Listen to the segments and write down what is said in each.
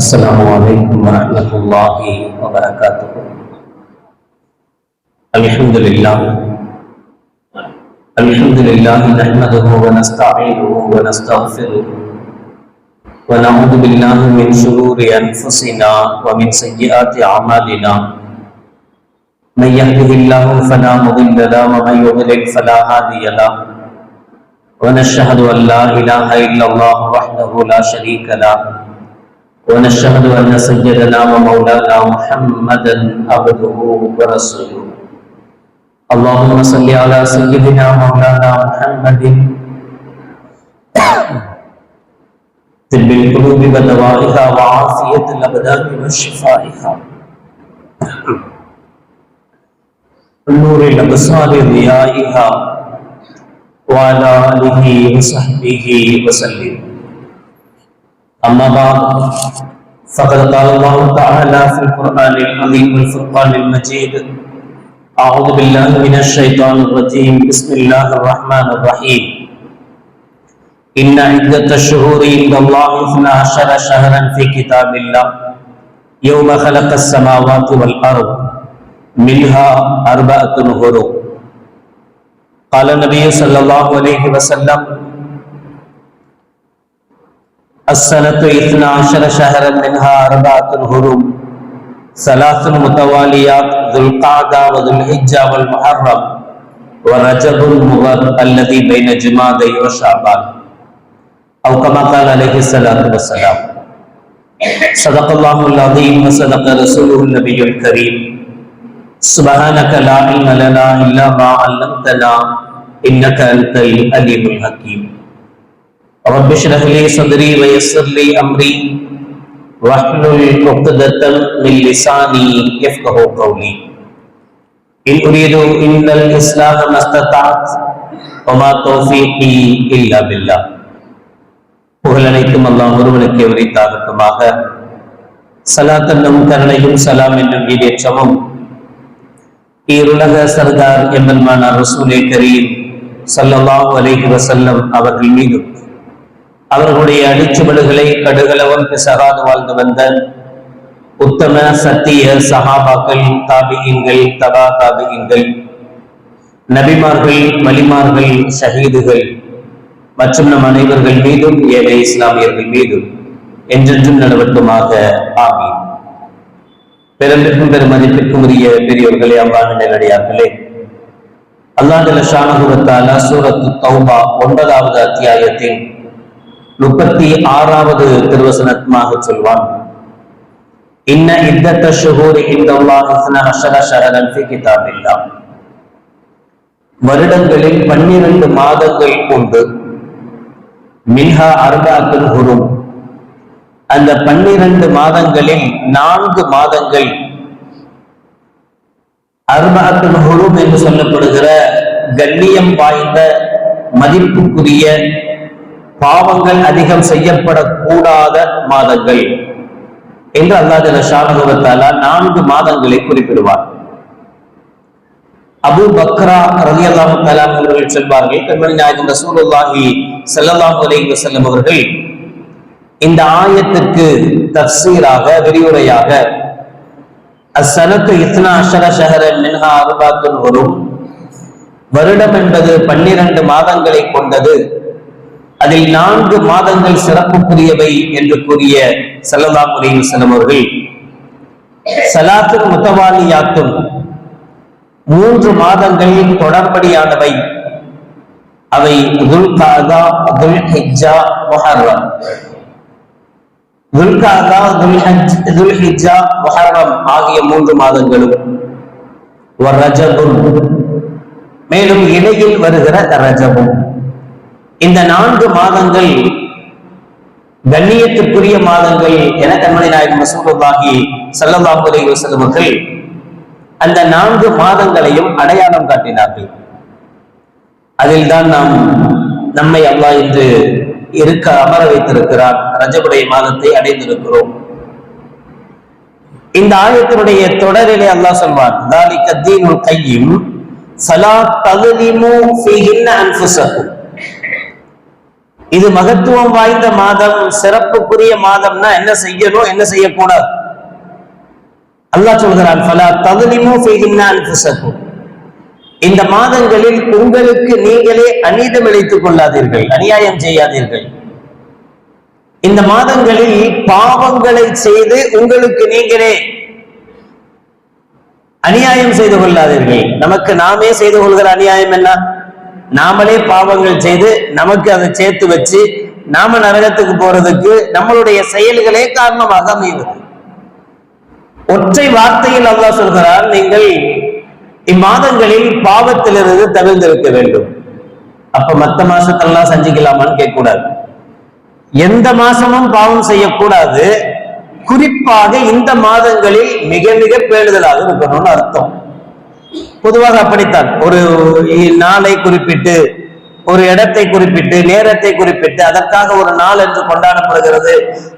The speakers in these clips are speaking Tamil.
السلام عليكم ورحمة الله وبركاته الحمد لله الحمد لله نحمده ونستعينه ونستغفره ونعوذ بالله من شرور أنفسنا ومن سيئات أعمالنا من يهده الله فلا مضل له ومن يضلل فلا هادي له۔ ونشهد أن لا إله إلا الله وحده لا شريك له۔ ونشهد أن سيدنا ومولانا محمدا عبده ورسوله. اللهم صل على سيدنا مولانا محمد. طب القلوب ودوائها وعافية الأبدان وشفائها. نور الأبصار ضيائها. وعلى آله وصحبه وسلم. أما بعد فقد قال الله تعالى في القرآن العظيم والفرقان المجيد أعوذ بالله من الشيطان الرجيم بسم الله الرحمن الرحيم. إن عدة الشهور عند الله اثنا عشر شهرا في كتاب الله. يوم خلق السماوات والأرض منها أربعة هروب قال النبي صلى الله عليه وسلم السنة اثنا عشر شهرا منها أربعة هروب ثلاث متواليات ذو القعدة وذو الحجة والمحرم ورجب المغر الذي بين جمادي وشعبان. أو كما قال عليه الصلاة والسلام صدق الله العظيم وصدق رسوله النبي الكريم. سبحانك لا علم لنا إلا ما علمتنا إنك أنت العليم الحكيم. رب اشرح لي صدري ويسر لي أمري واحلل عقدة من لساني يفقه قولي إن أريد إلا الإصلاح ما استطعت وما توفيقي إلا بالله புகழ் அனைத்தும் அல்லாஹ் ஒருவனுக்கு உரித்தாகட்டுமாக சலாத் என்னும் கருணையும் சலாம் என்னும் ஈடேற்றமும் ஈருலக சர்தார் எம்பெருமானார் ரசூலே கரீம் ஸல்லல்லாஹு அலைஹி வஸல்லம் அவர்கள் மீதும் அவர்களுடைய அடிச்சுவடுகளை கடுகளவும் பிசகாது வாழ்ந்து வந்த உத்தம சத்திய சஹாபாக்கள் தாபிகின்கள் தபா தாபிகின்கள் நபிமார்கள் மலிமார்கள் ஷஹீதுகள் மற்றும் நம் அனைவர்கள் மீதும் ஏழை இஸ்லாமியர்கள் மீதும் என்றென்றும் நடவட்டுமாக. ஆகி பெரும்பிற்கும் பெருமதிப்பிற்கும் உரிய பெரியோர்களே அவ்வாறு நேரடியார்களே அல்லாஹ் ஷானகுவத்தால சூரத்து தௌபா ஒன்பதாவது அத்தியாயத்தின் முப்பத்தி ஆறாவது திருவசனமாக சொல்வான். இன்ன இத்தத்த ஷுஹூர் இந்த கிதாபில்லா. வருடங்களில் பன்னிரண்டு மாதங்கள் உண்டு. மின்ஹா அர்பாத்துல் ஹுரும். அந்த பன்னிரண்டு மாதங்களில் நான்கு மாதங்கள் அர்பாத்துல் ஹுரும் என்று சொல்லப்படுகிற கண்ணியம் வாய்ந்த மதிப்புக்குரிய பாவங்கள் அதிகம் செய்யப்படக்கூடாத மாதங்கள் என்று அல்லாஹ் ஷானுபவத்தாலா நான்கு மாதங்களை குறிப்பிடுவார். அபு பக்ரா ரவி அல்லாஹு அவர்கள் சொல்வார்கள் கண்மணி நாயகம் ரசூலுல்லாஹி ஸல்லல்லாஹு அலைஹி வஸல்லம் அவர்கள் இந்த ஆயத்துக்கு தப்சீராக விரிவுரையாக அச்சனத்து இத்னா அஷர ஷஹரன் மின்ஹா அர்பாத்துல் வரும் வருடம் என்பது பன்னிரண்டு மாதங்களை கொண்டது. அதில் நான்கு மாதங்கள் சிறப்புக்குரியவை என்று கூறிய சல்லல்லாஹு அலைஹி செல்லவர்கள் சலாத்தும் முத்தவாலியாத்தும் மூன்று மாதங்களில் தொடர்படியானவை. அவை துல்காதா துல்ஹிஜ்ஜா முஹர்ரம். துல்காதா துல்ஹஜ் துல்ஹிஜ்ஜா முஹர்ரம் ஆகிய மூன்று மாதங்களும். ரஜபும் மேலும் இடையில் வருகிற ரஜபும். இந்த நான்கு மாதங்கள் கண்ணியத்துக்குரிய மாதங்கள் என கண்மணி நாயகம் மசூலுல்லாஹி ஸல்லல்லாஹு அலைஹி வஸல்லம் அவர்கள் அந்த நான்கு மாதங்களையும் அடையாளம் காட்டினார்கள். அதில் தான் நாம் நம்மை அல்லாஹ் இன்று இருக்க அமர வைத்திருக்கிறார் ரஜபுடைய மாதத்தை அடைந்திருக்கிறோம். இந்த ஆயத்தினுடைய தொடரிலே அல்லாஹ் சொல்வார் தாலிக தீனுல் கையும் சலா தகுதிமு ஃபீஹின்ன அன்ஃபுஸக்கும் இது மகத்துவம் வாய்ந்த மாதம் சிறப்புக்குரிய மாதம்னா என்ன செய்யணும் என்ன செய்யக்கூடாது? அல்லாஹ் சொல்கிறான் ஃபலா ததுலிமு ஃபீஹின்னா இந்த மாதங்களில் உங்களுக்கு நீங்களே அநீதம் இழைத்துக் கொள்ளாதீர்கள் அநியாயம் செய்யாதீர்கள். இந்த மாதங்களில் பாவங்களை செய்து உங்களுக்கு நீங்களே அநியாயம் செய்து கொள்ளாதீர்கள். நமக்கு நாமே செய்து கொள்கிற அநியாயம் என்ன? நாமளே பாவங்கள் செய்து நமக்கு அதை சேர்த்து வச்சு நாம நரகத்துக்கு போறதுக்கு நம்மளுடைய செயல்களே காரணமாக அமைவது. ஒற்றை வார்த்தையில் அல்லா சொல்கிறார் நீங்கள் இம்மாதங்களில் பாவத்திலிருந்து தவிர்ந்திருக்க வேண்டும். அப்ப மத்த மாசத்தெல்லாம் சஞ்சிக்கலாமான்னு கேட்கக்கூடாது. எந்த மாசமும் பாவம் செய்யக்கூடாது. குறிப்பாக இந்த மாதங்களில் மிக மிக பேடுதலாக இருக்கணும்னு அர்த்தம். பொதுவாக அப்படித்தான். ஒரு நாளை குறிப்பிட்டு ஒரு இடத்தை குறிப்பிட்டு நேரத்தை குறிப்பிட்டு அதற்காக ஒரு நாள் என்று கொண்டாடப்படுகிறது.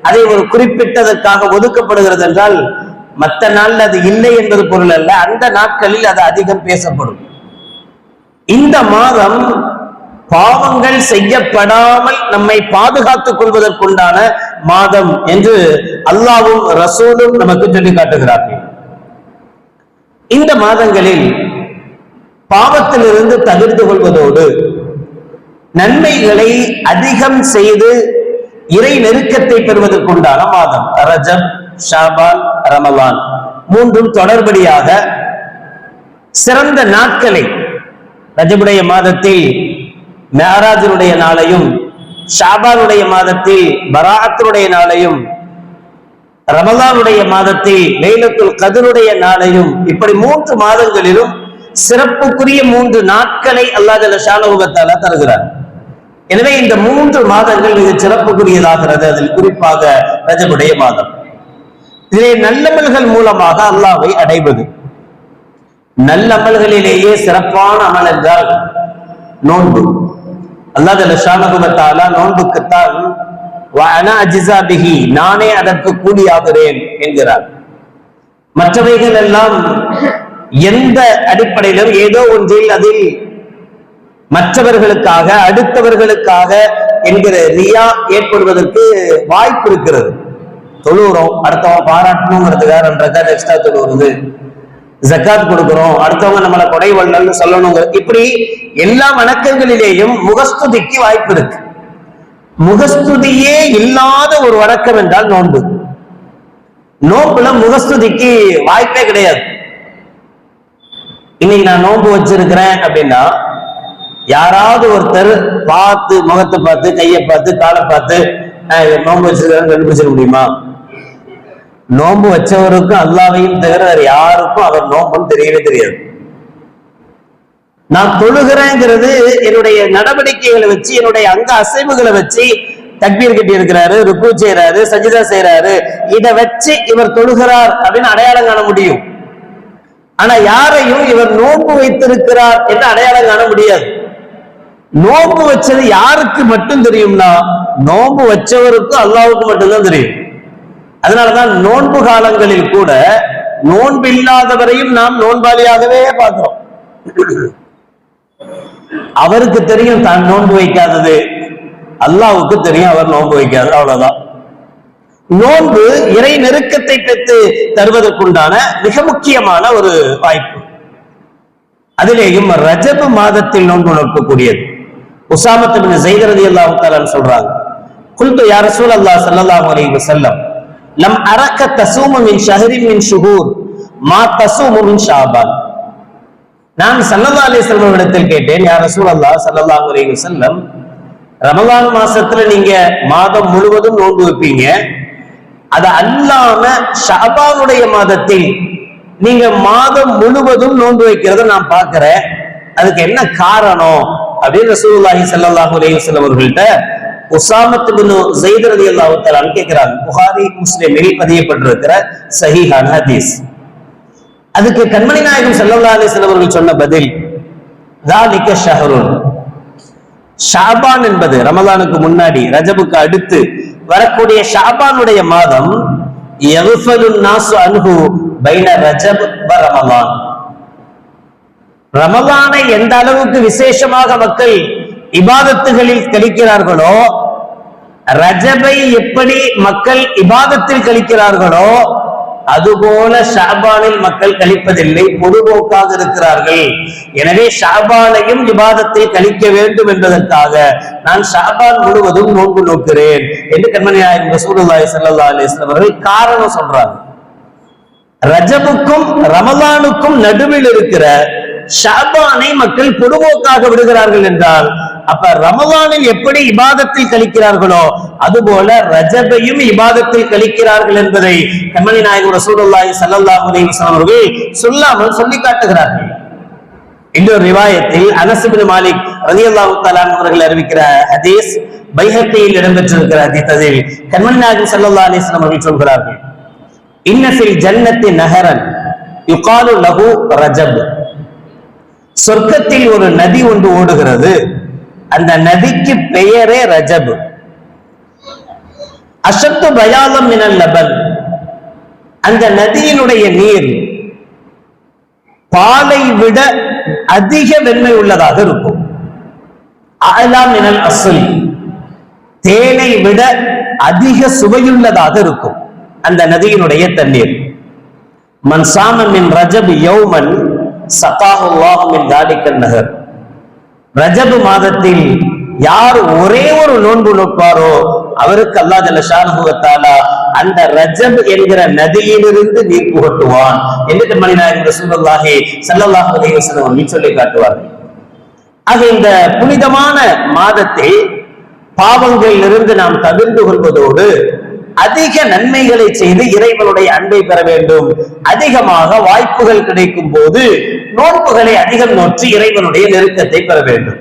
அதை ஒரு குறிப்பிட்டதற்காக ஒதுக்கப்படுகிறது என்றால் மற்ற நாள்ல அது இல்லை என்பது பொருள் அல்ல அந்த நாட்களில் அது அதிகம் பேசப்படும். இந்த மாதம் பாவங்கள் செய்யப்படாமல் நம்மை பாதுகாத்துக் கொள்வதற்குண்டான மாதம் என்று அல்லாவும் ரசூலும் நமக்கு சொல்லி காட்டுகிறார்கள். இந்த மாதங்களில் பாவத்திலிருந்து தவிர்த்து கொள்வதோடு நன்மைகளை அதிகம் செய்து இறை நெருக்கத்தை பெறுவதற்குண்டான மாதம் ரஜப் ஷாபான் ரமலான். மூன்றும் தொடர்படியாக சிறந்த நாட்களை ரஜபுடைய மாதத்தில் மேராஜனுடைய நாளையும் ஷாபானுடைய மாதத்தில் பராத்தினுடைய நாளையும் ரமலானுடைய மாதத்தை லைலத்துல் கதருடைய நாளையும் இப்படி மூன்று மாதங்களிலும் சிறப்புக்குரிய மூன்று நாட்களை அல்லாஹல ஷானகுபத்தால தருகிறார். எனவே இந்த மூன்று மாதங்கள் மிக சிறப்புக்குரியதாகிறது. அதில் குறிப்பாக ரஜபுடைய மாதம். இதிலே நல்லமல்கள் மூலமாக அல்லாவை அடைவது. நல்லமல்களிலேயே சிறப்பான அமல் என்றால் நோன்பு. அல்லாஹ் ஷானகுபத்தாலா நோன்புக்குத்தான் நானே அதற்கு கூலியாகிறேன் என்கிறார். மற்றவைகள் எல்லாம் எந்த அடிப்படையிலும் ஏதோ ஒன்றில் அதில் மற்றவர்களுக்காக அடுத்தவர்களுக்காக என்கிற ரியா ஏற்படுவதற்கு வாய்ப்பு இருக்கிறது. தொழுகிறோம் அடுத்தவங்க பாராட்டணுங்கிறதுக்காக ரெண்டு ரெக்கார்ட் எக்ஸ்ட்ரா தொழுகிறது. ஜக்காத் கொடுக்கிறோம் அடுத்தவங்க நம்மளை கொடை வள்ளல்னு சொல்லணுங்கிற இப்படி எல்லா வணக்கங்களிலேயும் முகஸ்துதிக்கு வாய்ப்பு இருக்கு. முகஸ்துதியே இல்லாத ஒரு வணக்கம் என்றால் நோன்பு. நோன்புல முகஸ்துதிக்கு வாய்ப்பே கிடையாது. இன்னைக்கு நான் நோன்பு வச்சிருக்கிறேன் அப்படின்னா யாராவது ஒருத்தர் பார்த்து முகத்தை பார்த்து கையை பார்த்து காலை பார்த்து நோன்பு வச்சிருக்கிறேன்னு கண்டுபிடிச்சிட முடியுமா? நோன்பு வச்சவருக்கும் அல்லாவையும் தவிர வேற யாருக்கும் அவர் நோம்புன்னு தெரியவே தெரியாது. நான் தொழுகிறேங்கிறது என்னுடைய நடவடிக்கைகளை வச்சு என்னுடைய அங்க அசைவுகளை வச்சு தக்பீர் கட்டி இருக்கிறாரு ருக்கு செய்யறாரு சஜிதா செய்யறாரு இதை வச்சு இவர் தொழுகிறார் அப்படின்னு அடையாளம் காண முடியும். ஆனா யாரையும் இவர் நோன்பு வைத்திருக்கிறார் என்று அடையாளம் காண முடியாது. நோன்பு வச்சது யாருக்கு மட்டும் தெரியும்னா நோன்பு வச்சவருக்கும் அல்லாவுக்கு மட்டும்தான் தெரியும். அதனாலதான் நோன்பு காலங்களில் கூட நோன்பு இல்லாதவரையும் நாம் நோன்பாளியாகவே பார்க்கிறோம். அவருக்கு தெரியும் தான் நோன்பு வைக்காதது. அல்லாவுக்கு தெரியும் அவர் நோன்பு வைக்காது அவ்வளவுதான். நோன்பு இறை நெருக்கத்தை பெற்று தருவதற்குண்டான மிக முக்கியமான ஒரு வாய்ப்பு. அதிலேயும் ரஜபு மாதத்தில் நோன்பு நோக்கக்கூடியது. உசாமத்தின் செய்கிறது அல்லாஹு சொல்றாங்க குல்து யார் சூழ் அல்லா சல்லாஹூ அலி வசல்லம் நம் அரக்க தசூம மின் ஷஹரி மின் ஷுகூர் மா தசூமு மின் ஷாபான். நான் சல்லல்லா அலி செல்வமிடத்தில் கேட்டேன் யார் ரசூல் அல்லா சல்லல்லா அலி செல்லம் ரமலான் மாசத்துல நீங்க மாதம் முழுவதும் நோன்பு வைப்பீங்க. அது அல்லாம ஷாபாவுடைய மாதத்தில் நீங்க மாதம் முழுவதும் நோன்பு வைக்கிறத நான் பாக்குறேன் அதுக்கு என்ன காரணம்? அப்படின்னு ரசூல்லாஹி ஸல்லல்லாஹு அலி வஸல்லம் அவர்கள்ட்ட உசாமத் பின் ஸைத் ரலியல்லாஹு அல்லாஹு கேட்கிறாங்க. புகாரி முஸ்லிமில் பதியப்பட்டிருக்கிற சஹி ஹதீஸ். அதுக்கு கண்மணி நாயகம் ஸல்லல்லாஹு சிலவர்கள் அவர்கள் சொன்ன பதில் தாலிக்க ஷஹருன். ஷாபான் என்பது ரமதானுக்கு முன்னாடி ரஜபுக்கு அடுத்து வரக்கூடிய ஷாபானுடைய மாதம் நாசு அன்ஹு பைன ரஜப் ரமலான் ரமலானை எந்த அளவுக்கு விசேஷமாக மக்கள் இபாதத்துகளில் கழிக்கிறார்களோ ரஜபை எப்படி மக்கள் இபாதத்தில் கழிக்கிறார்களோ அதுபோல ஷாபானில் மக்கள் கழிப்பதில்லை பொதுபோக்காக இருக்கிறார்கள். எனவே ஷாபானையும் விவாதத்தை கழிக்க வேண்டும் என்பதற்காக நான் ஷாபான் முழுவதும் நோன்பு நோக்கிறேன் என்று கண்மணி நாயகம் சூழலாய் ஸல்லல்லாஹு அலைஹி அவர்கள் காரணம் சொல்றாங்க. ரஜபுக்கும் ரமலானுக்கும் நடுவில் இருக்கிற ஷாபானை மக்கள் பொதுபோக்காக விடுகிறார்கள் என்றால் அப்ப ரமவானில் எப்படி இபாதத்தில் கழிக்கிறார்களோ அதுபோல ரஜபையும் இபாதத்தில் கழிக்கிறார்கள் என்பதை கமலி நாயகர் ரசூலுல்லாஹி ஸல்லல்லாஹு அலைஹி வஸல்லம் அவர்கள் சொல்லாமல் சொல்லி காட்டுகிறார்கள். இன்னொரு ரிவாயத்தில் அனசுபின் மாலிக் ரலியல்லாஹு தஆலா அவர்கள் அறிவிக்கிற ஹதீஸ் பைஹத்தியில் இடம்பெற்றிருக்கிற ஹதீஸ் அதில் கண்மணி நாயகம் ஸல்லல்லாஹு அலைஹி வஸல்லம் அவர்கள் சொல்கிறார்கள் இன்ன ஃபில் ஜன்னத்தி நஹரன் யுகாலு லஹு ரஜப். சொர்க்கத்தில் ஒரு நதி ஒன்று ஓடுகிறது. அந்த நதிக்கு பெயரே ரஜபு. அசத்து பயாலம் மினல் லபன். அந்த நதியினுடைய நீர் பாலை விட அதிக வெண்மை உள்ளதாக இருக்கும். அலாம் மினல் அசுல் தேனை விட அதிக சுவையுள்ளதாக இருக்கும். அந்த நதியினுடைய தண்ணீர். மன் சாம மின் ரஜப் யௌமன் சகாஹுல்லாஹு மின் தாலிக்கன் நகர் ரஜபு மாதத்தில் யார் ஒரே ஒரு நோன்பு நோப்பாரோ அவருக்கு அல்லா ஜல்லஷானுவத்தாலா அந்த ரஜப் என்கிற நதியிலிருந்து நீர் புகட்டுவான் என்று மணிநாயகம் ரசூலுல்லாஹி ஸல்லல்லாஹு அலைஹி சொல்லி காட்டுவார்கள். ஆக இந்த புனிதமான மாதத்தில் பாவங்களிலிருந்து நாம் தவிர்த்து கொள்வதோடு அதிக நன்மைகளை செய்து இறைவனுடைய அன்பை பெற வேண்டும். அதிகமாக வாய்ப்புகள் கிடைக்கும் போது நோன்புகளை அதிகம் நோற்றி இறைவனுடைய நெருக்கத்தை பெற வேண்டும்.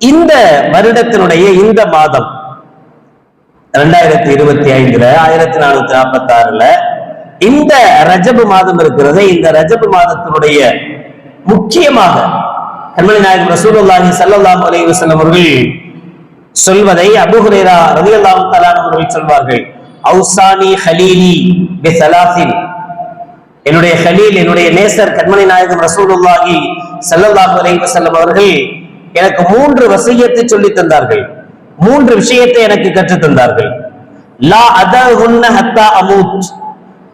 இந்த வருடத்தினுடைய இந்த மாதம் இரண்டாயிரத்தி இருபத்தி ஐந்துல ஆயிரத்தி நானூத்தி நாற்பத்தி ஆறுல இந்த ரஜபு மாதம் இருக்கிறது. இந்த ரஜபு மாதத்தினுடைய முக்கியமாக கண்மணி நாயகம் ரசூலுல்லாஹி ஸல்லல்லாஹு அலைஹி அவர்கள் சொல்வதை அபுஹுரேரா ரலியல்லாஹு தஆலா அவர்கள் சொல்வார்கள். அவுசானி ஹலீலி பி சலாசின் என்னுடைய ஹலீல் என்னுடைய நேசர் கண்மணி நாயகம் ரசூலுல்லாஹி சல்லல்லாஹு அலைஹி வஸல்லம் அவர்கள் எனக்கு மூன்று வசியத்தை சொல்லி தந்தார்கள். மூன்று விஷயத்தை எனக்கு கற்றுத் தந்தார்கள். லா அதஹுன்ன ஹத்தா அமூத்.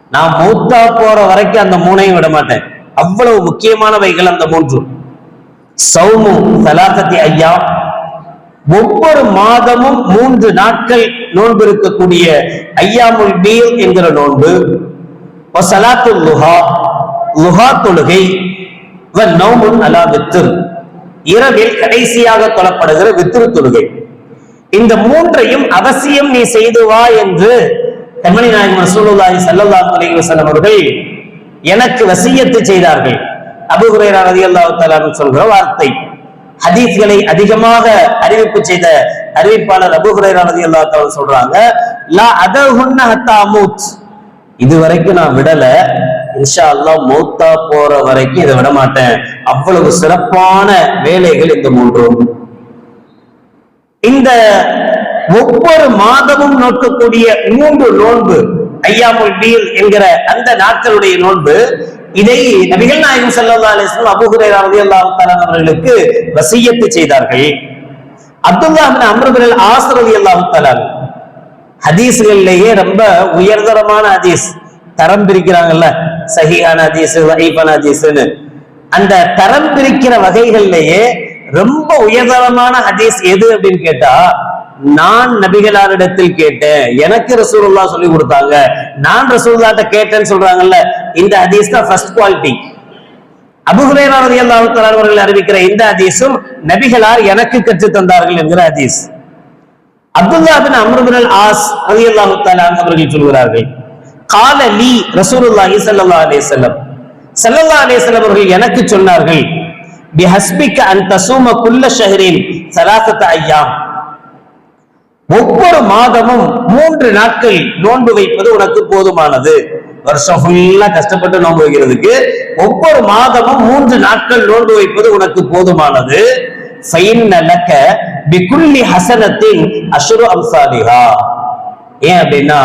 நான் மூத்தா போற வரைக்கும் அந்த மூணையும் விட மாட்டேன். அவ்வளவு முக்கியமானவைகள் அந்த மூன்று. சௌமு சலாசத்தி ஐயா. ஒவ்வொரு மாதமும் மூன்று நாட்கள் நோன்பு இருக்கக்கூடிய ஐயாமுல் பீல் என்கிற நோன்பு. சலாத்து லுஹா லுஹா தொழுகை வ நௌமுன் அலா வித்திர் இரவில் கடைசியாக தொழப்படுகிற வித்திரு தொழுகை. இந்த மூன்றையும் அவசியம் நீ செய்து வா என்று கண்மணி நாயகம் ரசூலுல்லாஹி சல்லல்லா அலைஹி அவர்கள் எனக்கு வசியத்து செய்தார்கள். அபுகுரேரா ரதி அல்லாஹு சொல்கிற வார்த்தை. ஹதீஸ்களை அதிகமாக அறிவிப்பு செய்த அறிவிப்பாளர் அபூ ஹுரைரா சொல்றாங்க லா அதஹுன்ன ஹத்தா அமூத் இது வரைக்கும் நான் விடல. இன்ஷா அல்லாஹ் மௌத்தா போற வரைக்கும் இதை விட மாட்டேன். அவ்வளவு சிறப்பான வேலைகள் இந்த மூன்றும் இந்த ஒவ்வொரு மாதமும் நோக்கக்கூடிய மூன்று நோன்பு ஐயாமுல் பீல் என்கிற அந்த நாட்களுடைய நோன்பு இதை நபிகள் நாயகம் செல்லல்லா அலிஸ்லாம் வஸல்லம் அபூ ஹுரைரா அவர்களுக்கு வசியத்து செய்தார்கள். Abdullah ibn Amr bin As ரலியல்லாஹு தஆலா ஹதீஸ்களிலேயே ரொம்ப உயர்தரமான ஹதீஸ் தரம் பிரிக்கிறாங்கல்ல. சஹிஹான ஹதீஸ் வஹீஃபான ஹதீஸ்னு அந்த தரம் பிரிக்கிற வகைகள்லயே ரொம்ப உயர்தரமான ஹதீஸ் எது அப்படின்னு கேட்டா நான் நபிகளாரிடத்தில் கேட்டேன். எனக்கு ரசூல்லா சொல்லி கொடுத்தாங்க. நான் ரசூல்லாட்ட கேட்டேன்னு சொல்றாங்கல்ல. இந்த ஹதீஸ் தான் ஃபர்ஸ்ட் குவாலிட்டி அபுஹுரேரா ரலியல்லாஹு தஆலா அவர்கள் அறிவிக்கிற இந்த ஹதீஸும் நபிகளார் எனக்கு கற்று தந்தார்கள் என்கிற ஹதீஸ். அப்துல்லா பின் அம்ரு பின் அல் ஆஸ் ரலியல்லாஹு தஆலா அவர்கள் சொல்கிறார்கள் கால லி ரசூலுல்லாஹி ஸல்லல்லாஹு அலைஹி வஸல்லம். ஸல்லல்லாஹு அலைஹி வஸல்லம் அவர்கள் எனக்கு சொன்னார்கள் பிஹஸ்பிக அன் தசூம குல்ல ஷஹரின் ஸலாஸத அய்யாம் ஒவ்வொரு மாதமும் மூன்று நாட்கள் நோன்பு வைப்பது உனக்கு போதுமானது. வருஷம் ஃபுல்லா கஷ்டப்பட்டு நோன்பு வைக்கிறதுக்கு ஒவ்வொரு மாதமும் மூன்று நாட்கள் நோன்பு வைப்பது உனக்கு போதுமானது. பிகுல்லி ஹசனத்தின் அசுரு அம்சாலிஹா. ஏன் அப்படின்னா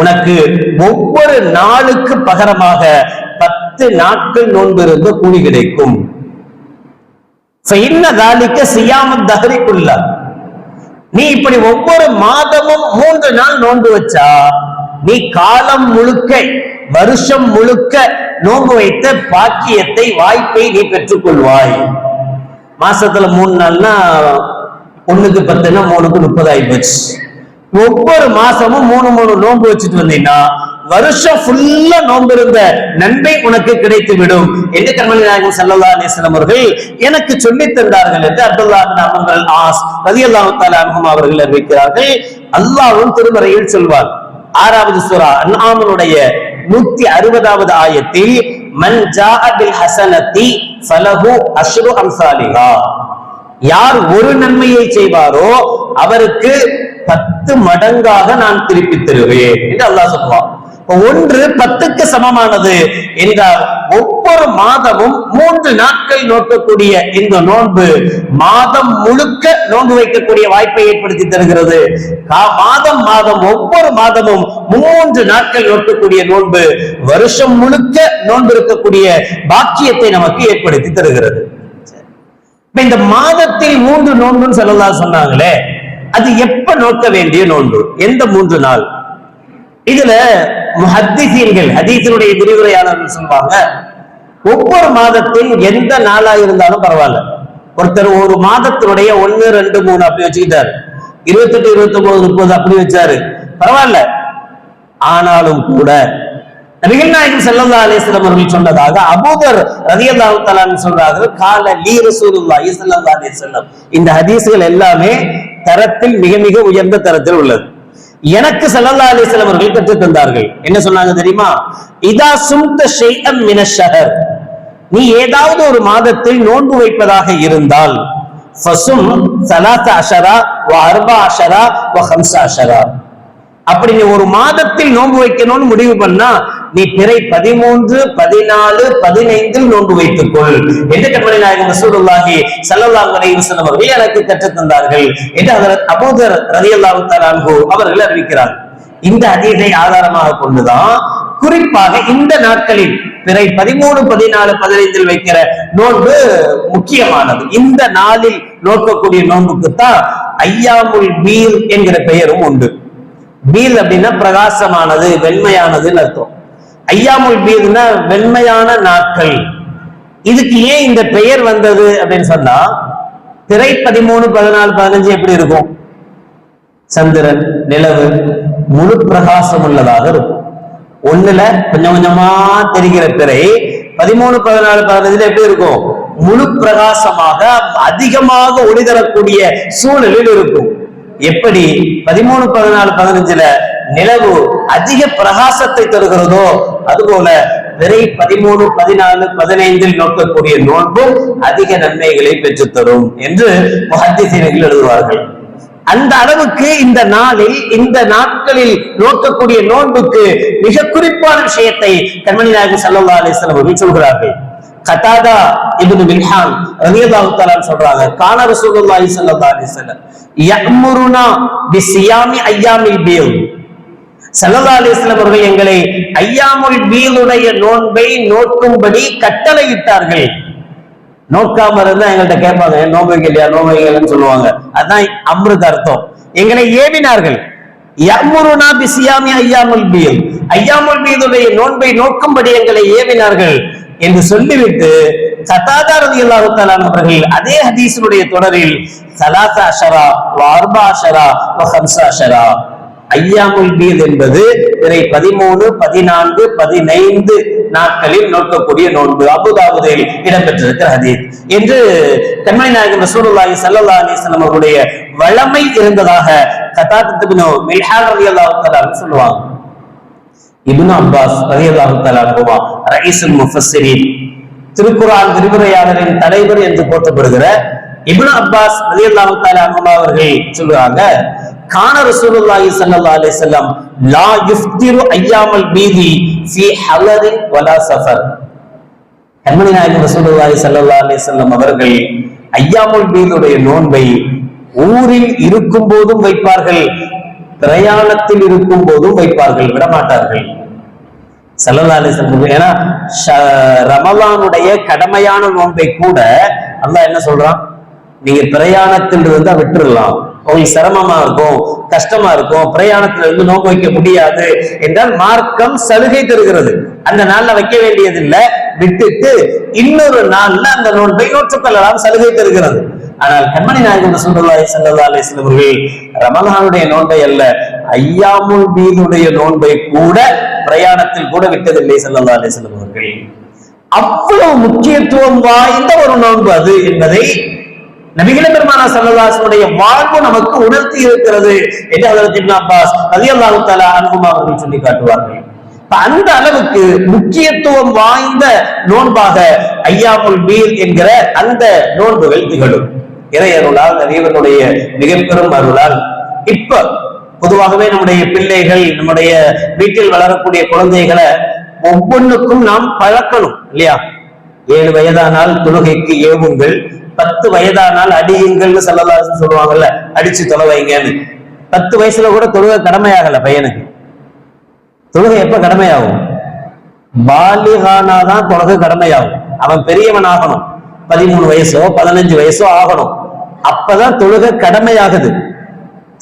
உனக்கு ஒவ்வொரு நாளுக்கு பகரமாக பத்து நாட்கள் நோன்பு இருந்த கூலி கிடைக்கும். நீ இப்படி ஒவ்வொரு மாதமும் மூன்று நாள் நோன்பு வச்சா நீ காலம் முழுக்க வருஷம் முழுக்க நோன்பு வைத்த பாக்கியத்தை வாய்ப்பை நீ பெற்றுக்கொள்வாய். மாசத்துல மூணு நாள்னா ஒண்ணுக்கு பத்துனா மூணுக்கு முப்பது ஆகி போச்சு. ஒவ்வொரு மாசமும் மூணு மூணு நோன்பு வச்சுட்டு வந்தீங்கன்னா வருஷம் ஃபுல்லா நோன்பு இருந்த நன்மை உனக்கு கிடைத்து விடும் என்று கர்மணி நாயகம் சல்லல்லா அலிஸ்லாம் அவர்கள் எனக்கு சொல்லி தந்தார்கள் என்று அப்துல்லா பின் அமர்கள் ஆஸ் ரதி அல்லாஹு அவர்கள் அறிவிக்கிறார்கள். அல்லாவும் திருமறையில் சொல்வார். ஆறாவது சுரா அன்னாமனுடைய நூத்தி அறுபதாவது ஆயத்தில் மன் ஜாஅ ஹசனத்தி ஃபலஹு அஷ்ரு அம்சாலிஹா. யார் ஒரு நன்மையை செய்வாரோ அவருக்கு பத்து மடங்காக நான் திருப்பி தருவேன் என்று அல்லாஹ் சொல்லுவான் ஒன்று பத்துக்கு சமமானது என்றால் ஒவ்வொரு மாதமும் மூன்று நாட்கள் நோக்கக்கூடிய இந்த நோன்பு மாதம் முழுக்க நோன்பு வைக்கக்கூடிய வாய்ப்பை ஏற்படுத்தி தருகிறது. மாதம் மாதம் ஒவ்வொரு மாதமும் மூன்று நாட்கள் நோக்கக்கூடிய நோன்பு வருஷம் முழுக்க நோன்பு இருக்கக்கூடிய பாக்கியத்தை நமக்கு ஏற்படுத்தி தருகிறது. இந்த மாதத்தில் மூன்று நோன்புன்னு சொல்லலாம் சொன்னாங்களே அது எப்ப நோக்க வேண்டிய நோன்பு? எந்த மூன்று நாள்? இதுல முஹத்திசீன்கள் ஹதீசனுடைய விரிவுரையாளர்கள் சொல்லுவாங்க ஒவ்வொரு மாதத்தில் எந்த நாளா இருந்தாலும் பரவாயில்ல. ஒருத்தர் ஒரு மாதத்தினுடைய ஒன்னு ரெண்டு மூணு அப்படி வச்சுக்கிட்டாரு. இருபத்தெட்டு இருபத்தி ஒன்பது முப்பது அப்படி வச்சாரு. பரவாயில்ல. ஆனாலும் கூட நபிகள் நாயகம் ஸல்லல்லாஹு அவர்கள் சொன்னதாக அபூதர் ரலியல்லாஹு தஆலா சொல்றார்கள் கால லீ ரசூலுல்லா ஸல்லல்லாஹு அலைஹி செல்லம் இந்த ஹதீஸ்கள் எல்லாமே தரத்தில் மிக மிக உயர்ந்த தரத்தில் உள்ளது. எனக்கு சல்லல்லா அலைஹி அவர்கள் கற்றுத் தந்தார்கள். என்ன சொன்னாங்க தெரியுமா? இதா சும்த ஷைஅம் மின நீ ஏதாவது ஒரு மாதத்தில் நோன்பு வைப்பதாக இருந்தால் ஃபசும் சலாத்த அஷரா வ அர்பா அஷரா வ ஹம்ச அஷரா. அப்படி நீ ஒரு மாதத்தில் நோன்பு வைக்கணும்னு முடிவு பண்ணா நீ பிறை பதிமூன்று பதினாலு பதினைந்தில் நோன்பு வைத்துக்கொள். என்று கண்மணி நாயகம் ரசூலுல்லாஹி ஸல்லல்லாஹு அலைஹி அவர்கள் எனக்கு கற்றுத் தந்தார்கள் என்று அதர் அபூதர் ரலியல்லாஹு தஆலா அன்ஹு அவர்கள் அறிவிக்கிறார். இந்த அதிகை ஆதாரமாக கொண்டுதான் குறிப்பாக இந்த நாட்களில் பிறை பதிமூணு பதினாலு பதினைந்தில் வைக்கிற நோன்பு முக்கியமானது. இந்த நாளில் நோக்கக்கூடிய நோன்புக்குத்தான் ஐயாமுல் பீர் என்கிற பெயரும் உண்டு. பீல் அப்படின்னா பிரகாசமானது வெண்மையானதுன்னு அர்த்தம். ஐயாமுல் பீதுனா வெண்மையான நாட்கள். இதுக்கு ஏன் இந்த பெயர் வந்தது அப்படின்னு சொன்னா திரை பதிமூணு பதினாலு பதினஞ்சு எப்படி இருக்கும்? சந்திரன் நிலவு முழு பிரகாசம் உள்ளதாக இருக்கும். ஒண்ணுல கொஞ்சம் கொஞ்சமா தெரிகிற திரை பதிமூணு பதினாலு பதினஞ்சுல எப்படி இருக்கும்? முழு பிரகாசமாக அதிகமாக ஒளி தரக்கூடிய சூழலில் இருக்கும். எப்படி? பதிமூணு பதினாலு பதினஞ்சுல நிலவு அதிக பிரகாசத்தை தருகிறதோ அதுபோல விரை பதிமூணு பதினாலு பதினைந்தில் நோக்கக்கூடிய நோன்பும் அதிக நன்மைகளை பெற்றுத்தரும் என்று முஹத்திசீனர்கள் எழுதுவார்கள். அந்த அளவுக்கு இந்த நாளில் இந்த நாட்களில் நோக்கக்கூடிய நோன்புக்கு மிக குறிப்பான விஷயத்தை கண்மணி நாயகம் சல்லா அலைஹி அவர்கள் சொல்கிறார்கள். கதாதா இப்னு மில்ஹான் ரலியல்லாஹு தஆலா சொல்றாங்க கான ரசூலுல்லாஹி ஸல்லல்லாஹு அலைஹி வஸல்லம் யஅமுருனா பிசியாமி அய்யாமில் பீல். சல்லா அலைஹி அவர்கள் எங்களை ஐயாமுல் பீலுடைய நோன்பை நோக்கும்படி கட்டளையிட்டார்கள். நோக்காம இருந்தா எங்கள்கிட்ட கேட்பாங்க நோம்பைங்க இல்லையா? வைக்கலையா சொல்லுவாங்க. அதான் அமிர்த அர்த்தம். எங்களை ஏவினார்கள். யமுருனா பிசியாமி ஐயாமுல் பீல் ஐயாமுல் பீதுடைய நோன்பை நோக்கும்படி எங்களை ஏவினார்கள் என்று சொல்லிவிட்டு கதாதா ரலியல்லாஹு அவர்கள் அதே ஹதீஸினுடைய தொடரில் சலாசா அஷரா வார்பா அஷரா ஹம்சா அஷரா ஐயாமுல் பீல் என்பது இதனை பதிமூணு பதினான்கு பதினைந்து நாட்களில் நோக்கக்கூடிய நோன்பு. அபுதாபுதில் இடம்பெற்றிருக்கிற ஹதீத் என்று கண்மணி நாயகம் ரசூலுல்லாஹி ஸல்லல்லாஹு அலைஹி அவருடைய வளமை இருந்ததாக கதாத் இப்னு மில்ஹான் ரலியல்லாஹு சொல்லுவாங்க. இபுன் அப்பாஸ் ரலியல்லாஹு அல்லாஹு அன்ஹுமா ரயீசுல் முஃபஸ்ஸிரீன் திருக்குர்ஆன் விரிவுரையாளரின் தலைவர் என்று போற்றப்படுகிற இபுன் அப்பாஸ் ரலியல்லாஹு தஆலா அன்ஹுமா அவர்கள் சொல்லுவாங்க கான ரசூலுல்லாஹி ஸல்லல்லாஹு அலைஹி வஸல்லம் லா யுஃப்திரு ஐயாமல் பீதி ஃபீ ஹலரின் வலா சஃபர். கண்மணி நாயகம் ரசூலுல்லாஹி ஸல்லல்லாஹு அலைஹி வஸல்லம் அவர்கள் ஐயாமுல் பீதுடைய நோன்பை ஊரில் இருக்கும் போதும் வைப்பார்கள் பிரயாணத்தில் இருக்கும் போதும் வைப்பார்கள் விடமாட்டார்கள். ஸல்லல்லாஹு அலைஹி வஸல்லம் ஏன்னா ஷ- ரமலானுடைய கடமையான நோன்பை கூட அல்லாஹ் என்ன சொல்றான்? நீங்க பிரயாணத்தில் இருந்தா விட்டுடலாம் உங்களுக்கு சிரமமா இருக்கும் கஷ்டமா இருக்கும் பிரயாணத்துல இருந்து நோக்க வைக்க முடியாது என்றால் மார்க்கம் சலுகை தருகிறது. அந்த நாள்ல வைக்க வேண்டியது இல்ல விட்டுட்டு இன்னொரு நாள்ல அந்த நோன்பை நோற்றுக்கொள்ளலாம் சலுகை தருகிறது. ஆனால் கண்மணி நாயகன் சுல்லல்லாஹி ஸல்லல்லாஹு அலைஹி அவர்கள் ரமலானுடைய நோன்பை அல்ல ஐயாமுல் பீதுடைய நோன்பை கூட பிரயாணத்தில் கூட விட்டதில்லை ஸல்லல்லாஹு அலைஹி அவர்கள். அவ்வளவு முக்கியத்துவம் வாய்ந்த ஒரு நோன்பு அது என்பதை நபிகள பெருமானா சல்லதாசனுடைய வாழ்வு நமக்கு உணர்த்தி இருக்கிறது என்று ஹஜரத் இப்னு அப்பாஸ் ரலியல்லாஹு தஆலா அவர்கள் சொல்லி காட்டுவார்கள். அந்த அளவுக்கு முக்கியத்துவம் வாய்ந்த நோன்பாக ஐயாமுல் மீர் என்கிற அந்த நோன்புகள் திகழும். இறையருளால் இறைவனுடைய மிக மிகப்பெரும் அருளால். இப்ப பொதுவாகவே நம்முடைய பிள்ளைகள் நம்முடைய வீட்டில் வளரக்கூடிய குழந்தைகளை ஒவ்வொன்றுக்கும் நாம் பழக்கணும் இல்லையா? ஏழு வயதானால் தொழுகைக்கு ஏவுங்கள் பத்து வயதானால் அடியுங்கள்னு சொல்லலாம் சொல்லுவாங்கல்ல அடிச்சு தொலை வைங்கன்னு. பத்து வயசுல கூட தொழுகை கடமையாகல பையனுக்கு. தொழுகை எப்ப கடமையாகும்? பாலிகானாதான் தொழுகை கடமையாகும். அவன் பெரியவன் ஆகணும். பதிமூணு வயசோ பதினஞ்சு வயசோ ஆகணும். அப்பதான் தொழுகை கடமையாகுது.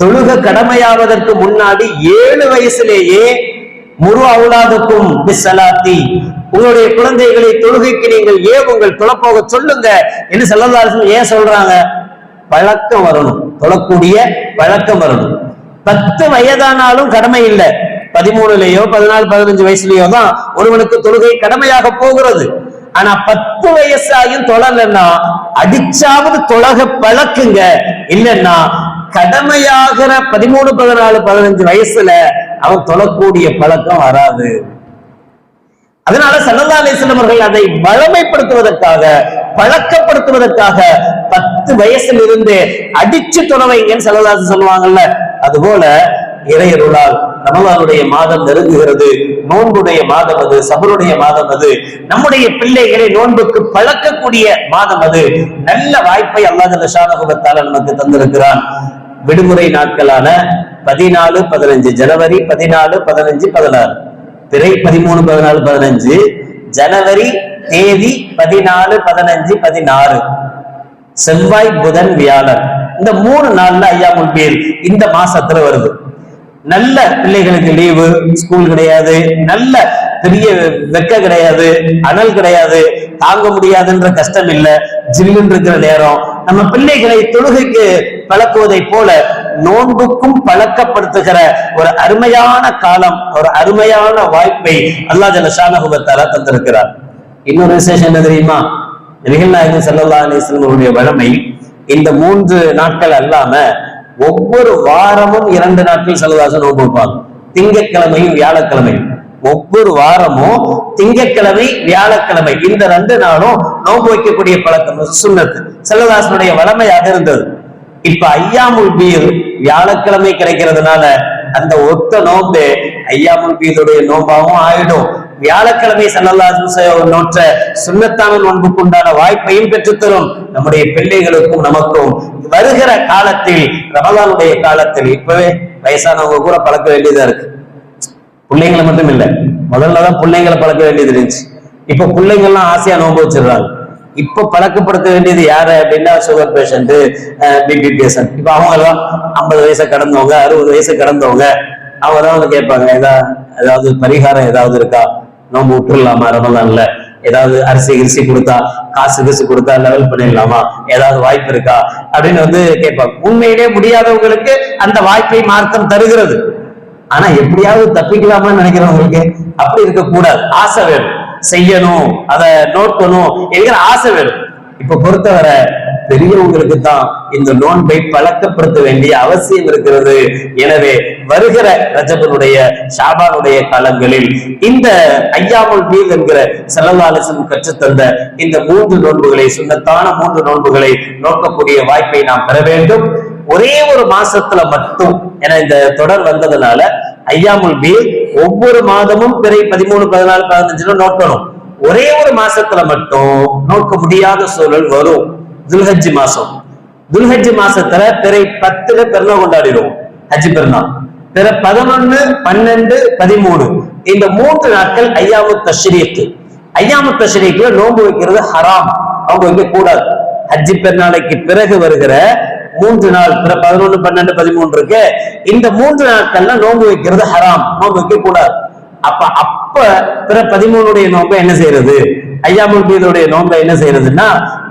தொழுகை கடமையாவதற்கு முன்னாடி ஏழு வயசுலேயே முரு அவுலாதுக்கும் பிஸ்ஸலாத்தி. உங்களுடைய குழந்தைகளை தொழுகைக்கு நீங்கள் ஏவுங்கள் தொலைப்போக சொல்லுங்க? என்று செல்லதாரர்கள் ஏன் சொல்றாங்க? பழக்கம் வரணும். தொழக்கூடிய பழக்கம் வரணும். பத்து வயதானாலும் கடமை இல்லை. பதிமூணுலயோ பதினாலு பதினஞ்சு வயசுலயோ தான் ஒருவனுக்கு தொழுகை கடமையாக போகிறது. ஆனா பத்து வயசாயும் தொழலன்னா அடிச்சாவது தொழக பழக்குங்க. இல்லைன்னா கடமையாகிற பதிமூணு பதினாலு பதினஞ்சு வயசுல அவன் தொழக்கூடிய பழக்கம் வராது. அதனால சல்லல்லா அலிஸ்லம் அவர்கள் அதை வளமைப்படுத்துவதற்காக பழக்கப்படுத்துவதற்காக பத்து வயசுல இருந்து அடிச்சு தொலைவைங்கன்னு சல்லல்லாசு சொல்லுவாங்கல்ல அதுபோல இறையருளால் ரமலானுடைய மாதம் நெருங்குகிறது நோன்புடைய மாதம் அது சபருடைய மாதம் அது நம்முடைய பிள்ளைகளை நோன்புக்கு பழக்கக்கூடிய மாதம் அது. நல்ல வாய்ப்பை அல்லாஹ் நமக்கு தந்திருக்கிறான். விடுமுறை நாட்களான பதினாலு பதினஞ்சு. ஜனவரி பதினாலு பதினஞ்சு பதினாறு. பிறை பதிமூணு பதினாலு பதினஞ்சு. ஜனவரி தேதி பதினாலு பதினஞ்சு பதினாறு. செவ்வாய் புதன் வியாழன். இந்த மூணு நாள்ல ஐயா பேர் இந்த மாசத்துல வருது. நல்ல பிள்ளைகளுக்கு லீவு ஸ்கூல் கிடையாது. நல்ல பெரிய வெக்க கிடையாது. அனல் கிடையாது. தாங்க முடியாதுன்ற கஷ்டம் இல்ல. ஜில்லுன்னு இருக்கிற நேரம். நம்ம பிள்ளைகளை தொழுகைக்கு பழக்குவதை போல நோன்புக்கும் பழக்கப்படுத்துகிற ஒரு அருமையான காலம் ஒரு அருமையான வாய்ப்பை அல்லா ஜல ஷானகுபத்தாரா தந்திருக்கிறார். இன்னொரு விசேஷம் என்ன தெரியுமா? நிகழ்நாயகன் சல்லா அலிஸ்லமுடைய வழமை இந்த மூன்று நாட்கள் அல்லாம ஒவ்வொரு வாரமும் இரண்டு நாட்கள் செலவாசம் நோன்பு வைப்பாங்க. திங்கட்கிழமையும் வியாழக்கிழமையும். ஒவ்வொரு வாரமும் திங்கட்கிழமை வியாழக்கிழமை இந்த ரெண்டு நாளும் நோன்பு வைக்கக்கூடிய பழக்கம் சுண்ணத்து. செல்லதாசனுடைய வளமையாக இருந்தது. இப்ப ஐயாமுல் பீர் வியாழக்கிழமை கிடைக்கிறதுனால அந்த ஒத்த நோன்பு ஐயாமுல் பீருடைய நோம்பாவும் ஆயிடும். வியாழக்கிழமை சல்லல்லாஹு நோற்ற சுண்ணத்தான நோன்புக்கு உண்டான வாய்ப்பையும் பெற்றுத்தரும். நம்முடைய பிள்ளைகளுக்கும் நமக்கும் வருகிற காலத்தில் ரமதானுடைய காலத்தில் இப்பவே வயசானவங்க கூட பழக்க வேண்டியதா இருக்கு. பிள்ளைங்களை மட்டும் இல்ல. முதல்லதான் பிள்ளைங்களை பழக்க வேண்டியது இருந்துச்சு. இப்ப பிள்ளைங்கள்லாம் ஆசையா நோன்பு வச்சிடுறாங்க இப்ப பழக்கப்படுத்த வேண்டியது யாரு அப்படின்னா சுகர் பேஷண்ட் பிபி பேஷண்ட் இப்ப அவங்க எல்லாம் ஐம்பது வயசை கடந்தவங்க அறுபது வயசை கடந்தவங்க அவங்க தான் வந்து கேட்பாங்க ஏதா ஏதாவது பரிகாரம் ஏதாவது இருக்கா? நோம்பு விட்டுடலாமா? ரமதான்ல ஏதாவது அரிசி கிரிசி கொடுத்தா காசு கிசு கொடுத்தா லெவல் பண்ணிடலாமா? ஏதாவது வாய்ப்பு இருக்கா? அப்படின்னு வந்து கேட்பாங்க. உண்மையிலே முடியாதவங்களுக்கு அந்த வாய்ப்பை மார்க்கம் தருகிறது. ஆனா எப்படியாவது தப்பிக்கலாமான்னு நினைக்கிறவங்களுக்கு அப்படி இருக்க கூடாது ஆசை வேணும். செய்யணும். அதை நோக்கணும் என்கிற ஆசை வேணும். இப்ப பொறுத்தவரை பெரியவங்களுக்கு தான் இந்த நோன்பை பழக்கப்படுத்த வேண்டிய அவசியம் இருக்கிறது. எனவே வருகிற ரஜபனுடைய ஷாபானுடைய காலங்களில் இந்த ஐயாமுல் மீல் என்கிற செலவாலசன் கற்றுத்தந்த இந்த மூன்று நோன்புகளை சுண்ணத்தான மூன்று நோன்புகளை நோக்கக்கூடிய வாய்ப்பை நாம் பெற வேண்டும். ஒரே ஒரு மாசத்துல மட்டும். என இந்த தொடர் வந்ததுனால ஐயாமுல் பீர் ஒவ்வொரு மாதமும் பிறை பதிமூணு பதினாலு பதினஞ்சுல நோக்கணும் ஒரே ஒரு மாசத்துல மட்டும் நோக்க முடியாத சூழல் வரும். துல்ஹஜ் மாசம். துல்ஹஜ் மாசத்துல பிறை பத்துல பெருநாள் கொண்டாடிடுவோம். ஹஜ் பெருநாள் பிற பதினொன்னு பன்னெண்டு பதிமூணு. இந்த மூன்று நாட்கள் ஐயாமு தஷ்ரீக்கு ஐயாமு தஷ்ரீக்குல நோன்பு வைக்கிறது ஹராம். அவங்க வைக்க கூடாது. ஹஜ்ஜி பெருநாளைக்கு பிறகு வருகிற மூன்று நாள் பிற பதினொன்னு பன்னெண்டு பதிமூன்று இருக்கு. இந்த மூன்று நாட்கள்ல நோன்பு வைக்கிறது ஹராம். நோன்பு வைக்க கூடாது அப்ப அப்ப பிற பதிமூணுடைய நோன்பை என்ன செய்யறது? ஐயாமுல் பீதுடைய நோன்பை என்ன செய்யறதுன்னா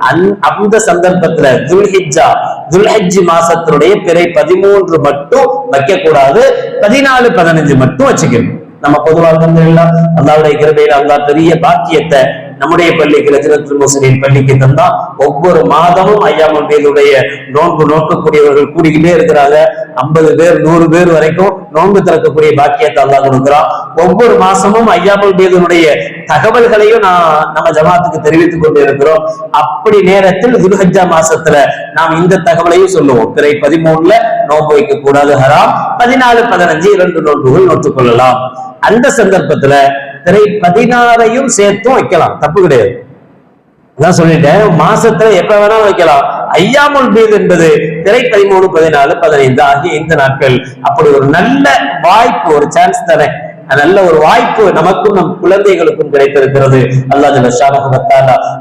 அந்த அந்த சந்தர்ப்பத்துல துல்ஹிஜா துல்ஹஜ் மாசத்தினுடைய பிறை பதிமூன்று மட்டும் வைக்க கூடாது பதினாலு பதினஞ்சு மட்டும் வச்சுக்கணும். நம்ம பொதுவாக அல்ஹம்துலில்லாஹ் அல்லாவுடைய கிருபையில அல்லா பெரிய பாக்கியத்தை நம்முடைய பள்ளிக்கு லஜ்னத்துல் முஸ்லிம் பள்ளிக்கு தந்தா ஒவ்வொரு மாதமும் ஐயாமல் பேருடைய நோன்பு நோக்கக்கூடியவர்கள் கூடிக்கிட்டே இருக்கிறாங்க. ஐம்பது பேர் நூறு பேர் வரைக்கும் நோன்பு திறக்கக்கூடிய பாக்கியத்தை அல்லா கொடுக்கிறான். ஒவ்வொரு மாசமும் ஐயாமல் பேருடைய தகவல்களையும் நான் நம்ம ஜமாத்துக்கு தெரிவித்துக் கொண்டு இருக்கிறோம். அப்படி நேரத்தில் துல்ஹஜ்ஜா மாசத்துல நாம் இந்த தகவலையும் சொல்லுவோம். பிறை பதிமூணுல நோன்பு வைக்க கூடாது ஹராம். பதினாலு பதினஞ்சு இரண்டு நோன்புகள் நோற்றுக் கொள்ளலாம். அந்த சந்தர்ப்பத்துல திரை பதினாறையும் சேர்த்தும் வைக்கலாம். தப்பு கிடையாது. அதான் சொல்லிட்டேன். மாசத்துல எப்ப வேணாலும் வைக்கலாம். ஐயாமுல் பீத் என்பது திரை பதிமூணு பதினாலு பதினைந்து ஆகிய இந்த நாட்கள் அப்படி ஒரு நல்ல வாய்ப்பு ஒரு சான்ஸ் தரேன். நல்ல ஒரு வாய்ப்பு நமக்கும் நம் குழந்தைகளுக்கும் கிடைத்திருக்கிறது. அல்லாஹ்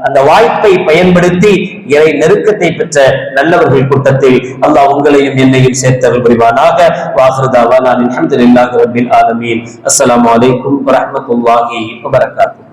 அந்த வாய்ப்பை பயன்படுத்தி இறை நெருக்கத்தை பெற்ற நல்லவர்கள் கூட்டத்தில் அல்லாஹ் உங்களையும் என்னையும் சேர்த்தவர் புரிவானாக. வாஹ்ரதாவா நான் அல்ஹம்துலில்லாஹி ரப்பில் ஆலமீன். அஸ்லாம் வலைக்கும் வரமத்துல்லாஹி வபரகாத்துஹு